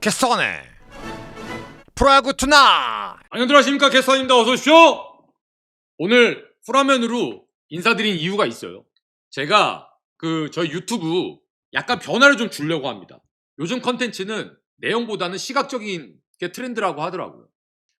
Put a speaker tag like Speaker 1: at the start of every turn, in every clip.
Speaker 1: 개써네 프로야구 투나
Speaker 2: 안녕들 하십니까 캐스터입니다. 어서 오십시오. 오늘 풀화면으로 인사드린 이유가 있어요. 제가 그 저희 유튜브 약간 변화를 좀 주려고 합니다. 요즘 컨텐츠는 내용보다는 시각적인 게 트렌드라고 하더라고요.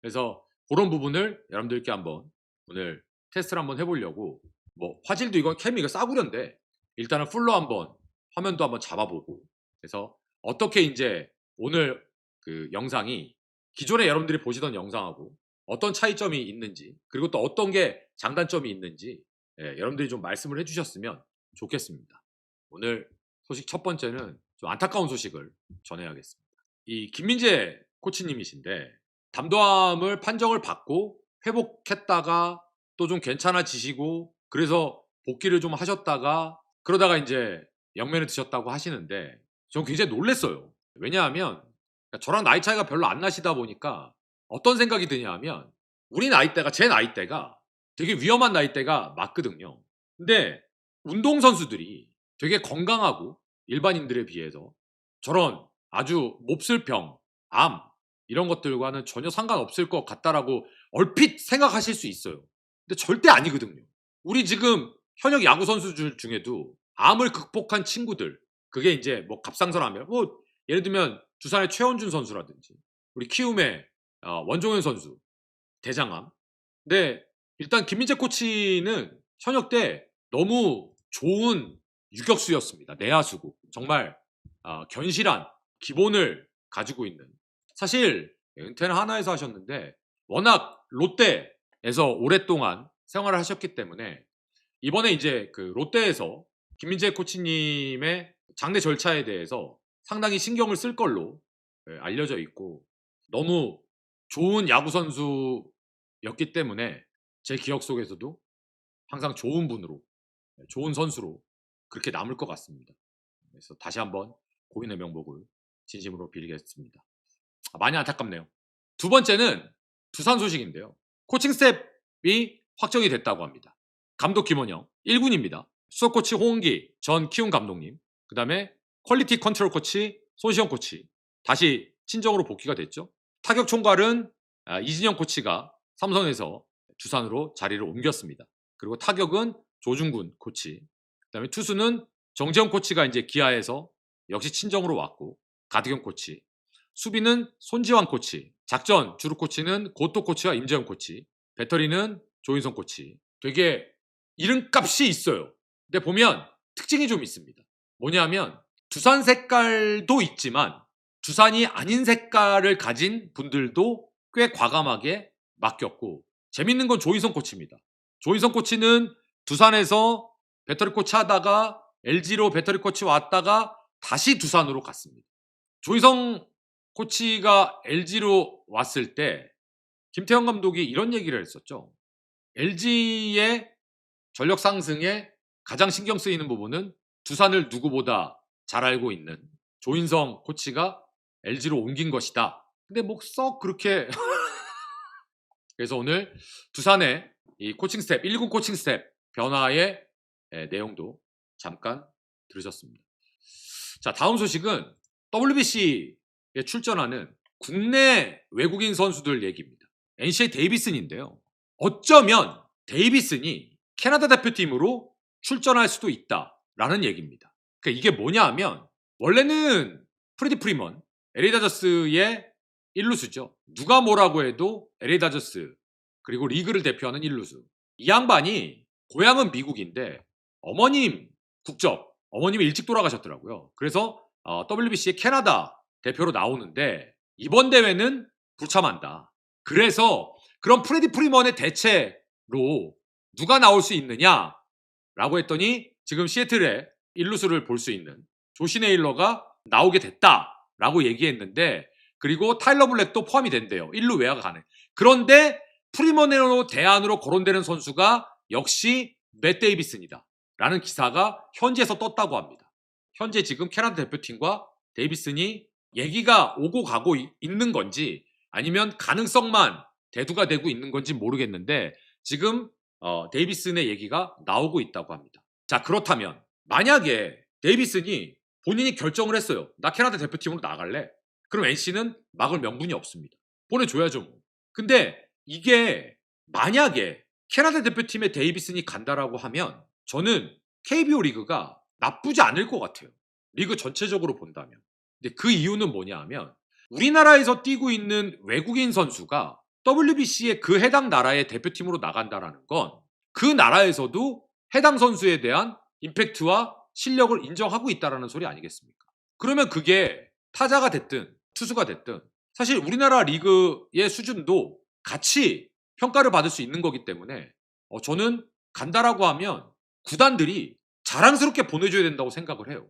Speaker 2: 그래서 그런 부분을 여러분들께 한번 오늘 테스트를 한번 해보려고 뭐 화질도 이건 캠이 이거 싸구려인데 일단은 풀로 한번 화면도 한번 잡아보고 그래서 어떻게 이제 오늘 그 영상이 기존에 여러분들이 보시던 영상하고 어떤 차이점이 있는지 그리고 또 어떤 게 장단점이 있는지 예, 여러분들이 좀 말씀을 해주셨으면 좋겠습니다. 오늘 소식 첫 번째는 좀 안타까운 소식을 전해야겠습니다. 이 김민재 코치님이신데 담도암을 판정을 받고 회복했다가 또 좀 괜찮아지시고 그래서 복귀를 좀 하셨다가 그러다가 이제 영면에 드셨다고 하시는데 전 굉장히 놀랬어요. 왜냐하면 그러니까 저랑 나이 차이가 별로 안 나시다 보니까 어떤 생각이 드냐면 우리 나이대가 제 나이대가 되게 위험한 나이대가 맞거든요. 근데 운동선수들이 되게 건강하고 일반인들에 비해서 저런 아주 몹쓸 병, 암 이런 것들과는 전혀 상관없을 것 같다라고 얼핏 생각하실 수 있어요. 근데 절대 아니거든요. 우리 지금 현역 야구 선수들 중에도 암을 극복한 친구들 그게 이제 뭐 갑상선 암이야. 뭐 예를 들면 두산의 최원준 선수라든지 우리 키움의 어, 원종현 선수 대장암. 근데 일단 김민재 코치는 현역 때 너무 좋은 유격수였습니다. 내야수고 정말 어, 견실한 기본을 가지고 있는 사실 은퇴는 하나에서 하셨는데 워낙 롯데에서 오랫동안 생활을 하셨기 때문에 이번에 이제 그 롯데에서 김민재 코치님의 장례 절차에 대해서 상당히 신경을 쓸 걸로 예, 알려져 있고 너무 좋은 야구 선수였기 때문에 제 기억 속에서도 항상 좋은 분으로 예, 좋은 선수로 그렇게 남을 것 같습니다. 그래서 다시 한번 고인의 명복을 진심으로 빌겠습니다. 아, 많이 안타깝네요. 두 번째는 두산 소식인데요. 코칭 스텝이 확정이 됐다고 합니다. 감독 김원영 1군입니다. 수석 코치 홍은기 전 키움 감독님, 그 다음에 퀄리티 컨트롤 코치 손시영 코치 다시 친정으로 복귀가 됐죠. 타격 총괄은 아, 이진영 코치가 삼성에서 두산으로 자리를 옮겼습니다. 그리고 타격은 조중군 코치, 그다음에 투수는 정재영 코치가 이제 기아에서 역시 친정으로 왔고 가드경 코치, 수비는 손지환 코치, 작전 주루 코치는 고토 코치와 임재영 코치, 배터리는 조인성 코치. 되게 이름값이 있어요. 근데 보면 특징이 좀 있습니다. 뭐냐면 두산 색깔도 있지만 두산이 아닌 색깔을 가진 분들도 꽤 과감하게 맡겼고 재밌는 건 조인성 코치입니다. 조인성 코치는 두산에서 배터리 코치 하다가 LG로 배터리 코치 왔다가 다시 두산으로 갔습니다. 조인성 코치가 LG로 왔을 때 김태형 감독이 이런 얘기를 했었죠. LG의 전력 상승에 가장 신경 쓰이는 부분은 두산을 누구보다 잘 알고 있는 조인성 코치가 LG로 옮긴 것이다. 근데 뭐 썩 그렇게 그래서 오늘 두산의 이 코칭 스텝 1군 코칭 스텝 변화의 예, 내용도 잠깐 들으셨습니다. 자 다음 소식은 WBC에 출전하는 국내 외국인 선수들 얘기입니다. NC의 데이비슨인데요. 어쩌면 데이비슨이 캐나다 대표팀으로 출전할 수도 있다라는 얘기입니다. 그러니까 이게 뭐냐 하면 원래는 프레디 프리먼 LA 다저스의 일루수죠. 누가 뭐라고 해도 LA 다저스 그리고 리그를 대표하는 일루수. 이 양반이 고향은 미국인데 어머님 국적 어머님이 일찍 돌아가셨더라고요. 그래서 어, WBC의 캐나다 대표로 나오는데 이번 대회는 불참한다. 그래서 그런 프레디 프리먼의 대체로 누가 나올 수 있느냐라고 했더니 지금 시애틀에 일루수를 볼 수 있는 조시 네일러가 나오게 됐다라고 얘기했는데 그리고 타일러 블랙도 포함이 된대요. 일루 외야가 가능. 그런데 프리먼으로 대안으로 거론되는 선수가 역시 맷 데이비슨이다. 라는 기사가 현지에서 떴다고 합니다. 현재 지금 캐나다 대표팀과 데이비슨이 얘기가 오고 가고 이- 있는 건지 아니면 가능성만 대두가 되고 있는 건지 모르겠는데 지금 어, 데이비슨의 얘기가 나오고 있다고 합니다. 자 그렇다면 만약에 데이비슨이 본인이 결정을 했어요. 나 캐나다 대표팀으로 나갈래. 그럼 NC는 막을 명분이 없습니다. 보내줘야죠 뭐. 근데 이게 만약에 캐나다 대표팀의 데이비슨이 간다라고 하면 저는 KBO 리그가 나쁘지 않을 것 같아요. 리그 전체적으로 본다면. 근데 그 이유는 뭐냐 하면 우리나라에서 뛰고 있는 외국인 선수가 WBC의 그 해당 나라의 대표팀으로 나간다라는 건 그 나라에서도 해당 선수에 대한 임팩트와 실력을 인정하고 있다라는 소리 아니겠습니까? 그러면 그게 타자가 됐든 투수가 됐든 사실 우리나라 리그의 수준도 같이 평가를 받을 수 있는 거기 때문에 어, 저는 간다라고 하면 구단들이 자랑스럽게 보내줘야 된다고 생각을 해요.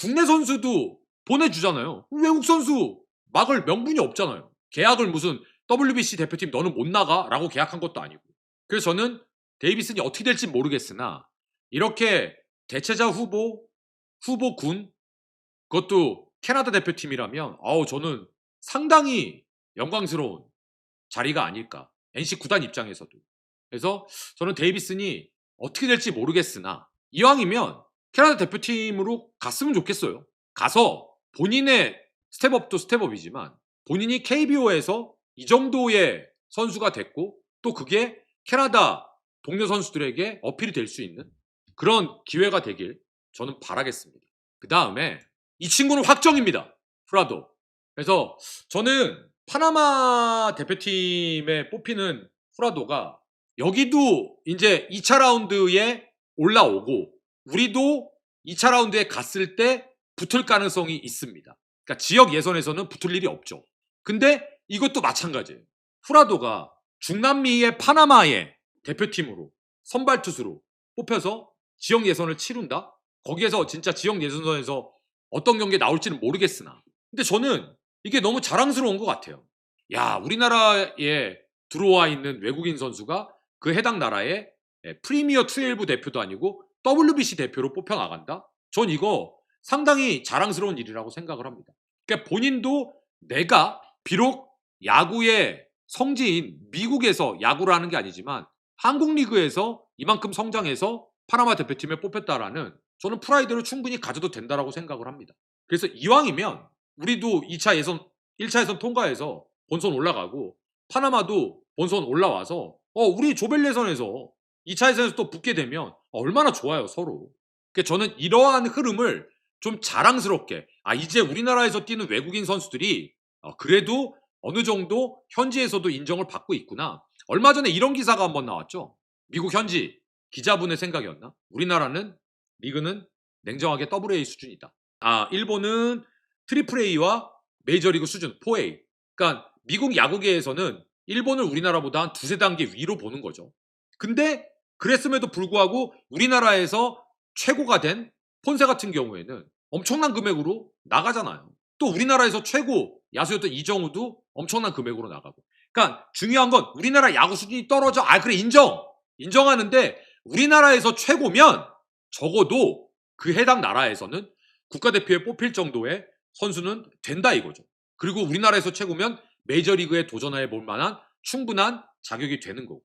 Speaker 2: 국내 선수도 보내주잖아요. 외국 선수 막을 명분이 없잖아요. 계약을 무슨 WBC 대표팀 너는 못 나가 라고 계약한 것도 아니고. 그래서 저는 데이비슨이 어떻게 될지 모르겠으나 이렇게 대체자 후보, 후보군 그것도 캐나다 대표팀이라면 아우 저는 상당히 영광스러운 자리가 아닐까. NC 구단 입장에서도. 그래서 저는 데이비슨이 어떻게 될지 모르겠으나 이왕이면 캐나다 대표팀으로 갔으면 좋겠어요. 가서 본인의 스텝업도 스텝업이지만 본인이 KBO에서 이 정도의 선수가 됐고 또 그게 캐나다 동료 선수들에게 어필이 될 수 있는 그런 기회가 되길 저는 바라겠습니다. 그 다음에 이 친구는 확정입니다. 프라도. 그래서 저는 파나마 대표팀에 뽑히는 프라도가 여기도 이제 2차 라운드에 올라오고 우리도 2차 라운드에 갔을 때 붙을 가능성이 있습니다. 그러니까 지역 예선에서는 붙을 일이 없죠. 근데 이것도 마찬가지예요. 프라도가 중남미의 파나마의 대표팀으로 선발 투수로 뽑혀서 지역 예선을 치룬다? 거기에서 진짜 지역 예선에서 어떤 경기에 나올지는 모르겠으나 근데 저는 이게 너무 자랑스러운 것 같아요. 야, 우리나라에 들어와 있는 외국인 선수가 그 해당 나라의 예, 프리미어 12 대표도 아니고 WBC 대표로 뽑혀 나간다? 전 이거 상당히 자랑스러운 일이라고 생각을 합니다. 그러니까 본인도 내가 비록 야구의 성지인 미국에서 야구를 하는 게 아니지만 한국 리그에서 이만큼 성장해서 파나마 대표팀에 뽑혔다라는 저는 프라이드를 충분히 가져도 된다라고 생각을 합니다. 그래서 이왕이면 우리도 2차 예선, 1차 예선 통과해서 본선 올라가고 파나마도 본선 올라와서 어 우리 조별 예선에서 2차 예선에서 또 붙게 되면 얼마나 좋아요 서로. 그러니까 저는 이러한 흐름을 좀 자랑스럽게 아 이제 우리나라에서 뛰는 외국인 선수들이 어, 그래도 어느 정도 현지에서도 인정을 받고 있구나. 얼마 전에 이런 기사가 한번 나왔죠. 미국 현지 기자분의 생각이었나? 우리나라는 리그는 냉정하게 AA 수준이다. 아 일본은 트리플 A와 메이저리그 수준 4A. 그러니까 미국 야구계에서는 일본을 우리나라보다 한 두세 단계 위로 보는 거죠. 근데 그랬음에도 불구하고 우리나라에서 최고가 된 폰세 같은 경우에는 엄청난 금액으로 나가잖아요. 또 우리나라에서 최고 야수였던 이정우도 엄청난 금액으로 나가고. 그러니까 중요한 건 우리나라 야구 수준이 떨어져. 아 그래 인정. 인정하는데 우리나라에서 최고면 적어도 그 해당 나라에서는 국가대표에 뽑힐 정도의 선수는 된다 이거죠. 그리고 우리나라에서 최고면 메이저리그에 도전해 볼 만한 충분한 자격이 되는 거고.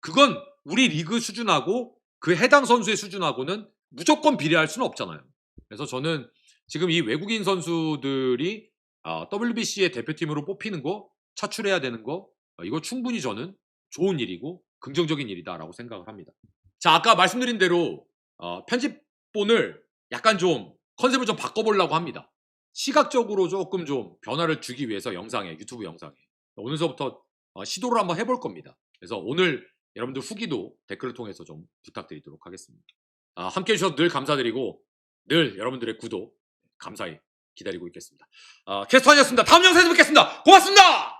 Speaker 2: 그건 우리 리그 수준하고 그 해당 선수의 수준하고는 무조건 비례할 수는 없잖아요. 그래서 저는 지금 이 외국인 선수들이 아, WBC의 대표팀으로 뽑히는 거, 차출해야 되는 거, 어, 이거 충분히 저는 좋은 일이고 긍정적인 일이다라고 생각을 합니다. 자, 아까 말씀드린 대로 어, 편집본을 약간 좀 컨셉을 좀 바꿔보려고 합니다. 시각적으로 조금 좀 변화를 주기 위해서 영상에 유튜브 영상에 오늘서부터 어, 시도를 한번 해볼 겁니다. 그래서 오늘 여러분들 후기도 댓글을 통해서 좀 부탁드리도록 하겠습니다. 아, 함께 해주셔서 늘 감사드리고 늘 여러분들의 구독 감사히 기다리고 있겠습니다. 아, 캐스터 아니었습니다. 다음 영상에서 뵙겠습니다. 고맙습니다.